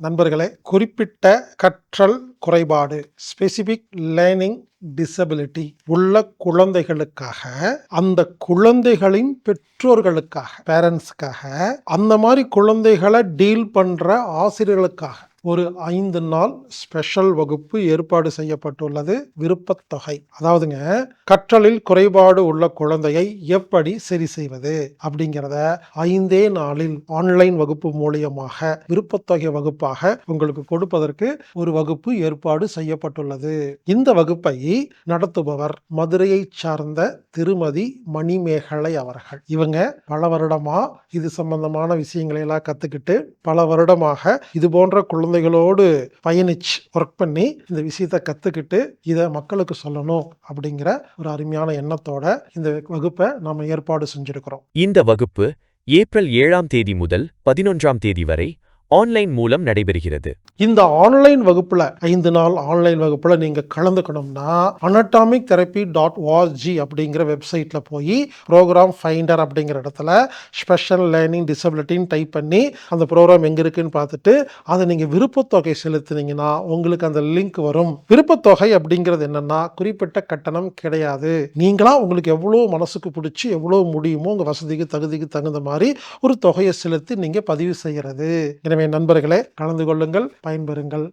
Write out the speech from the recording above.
நண்பர்களே குறிப்பிட்ட கற்றல் குறைபாடு ஸ்பெசிபிக் லேர்னிங் டிசபிலிட்டி உள்ள குழந்தைகளுக்காக அந்த குழந்தைகளின் பெற்றோர்களுக்காக பேரண்ட்ஸுக்காக அந்த மாதிரி குழந்தைகளை டீல் பண்ணுற ஆசிரியர்களுக்காக ஒரு ஐந்து நாள் ஸ்பெஷல் வகுப்பு ஏற்பாடு செய்யப்பட்டுள்ளது விருப்பத்தொகை. அதாவதுங்க கற்றலில் குறைபாடு உள்ள குழந்தையை எப்படி சரி செய்வது அப்படிங்கிறத ஐந்தே நாளில் ஆன்லைன் வகுப்பு மூலியமாக விருப்பத்தொகை வகுப்பாக உங்களுக்கு கொடுப்பதற்கு ஒரு வகுப்பு ஏற்பாடு செய்யப்பட்டுள்ளது. இந்த வகுப்பை நடத்துபவர் மதுரையை சார்ந்த திருமதி மணிமேகலை அவர்கள். இவங்க பல வருடமா இது சம்பந்தமான விஷயங்களை எல்லாம் கத்துக்கிட்டு பல வருடமாக இது போன்ற குழந்தை குழந்தைகளோடு பயணிச்சு ஒர்க் பண்ணி இந்த விஷயத்தை கற்றுக்கிட்டு இதை மக்களுக்கு சொல்லணும் அப்படிங்கிற ஒரு அருமையான எண்ணத்தோட இந்த வகுப்பை நாம் ஏற்பாடு செஞ்சிருக்கிறோம். இந்த வகுப்பு ஏப்ரல் ஏழாம் தேதி முதல் பதினொன்றாம் தேதி வரை ஆன்லைன் மூலம் நடைபெறுகிறது. இந்த ஆன்லைன் வகுப்புல ஐந்து நாள் ஆன்லைன் வகுப்புல நீங்க கலந்துக்கணும்னா அனட்டாமிக் தெரப்பி டாட் ஓஆர்ஜி அப்படிங்கிற வெப்சைட்ல போய் ப்ரோக்ராம் ஃபைண்டர் அப்படிங்கிற இடத்துல ஸ்பெஷல் லேர்னிங் டிசபிலிட்டின்னு டைப் பண்ணி அந்த ப்ரோக்ராம் எங்க இருக்குன்னு பார்த்துட்டு அதை நீங்க விருப்பத்தொகை செலுத்துனீங்கன்னா உங்களுக்கு அந்த லிங்க் வரும். விருப்பத்தொகை அப்படிங்கிறது என்னன்னா குறிப்பிட்ட கட்டணம் கிடையாது. நீங்களா உங்களுக்கு எவ்வளோ மனசுக்கு பிடிச்சி எவ்வளோ முடியுமோ உங்க வசதிக்கு தகுதிக்கு தகுந்த மாதிரி ஒரு தொகையை செலுத்தி நீங்க பதிவு செய்கிறது எனவே நண்பர்களே கலந்து கொள்ளுங்கள் பயன்பெறுங்கள்.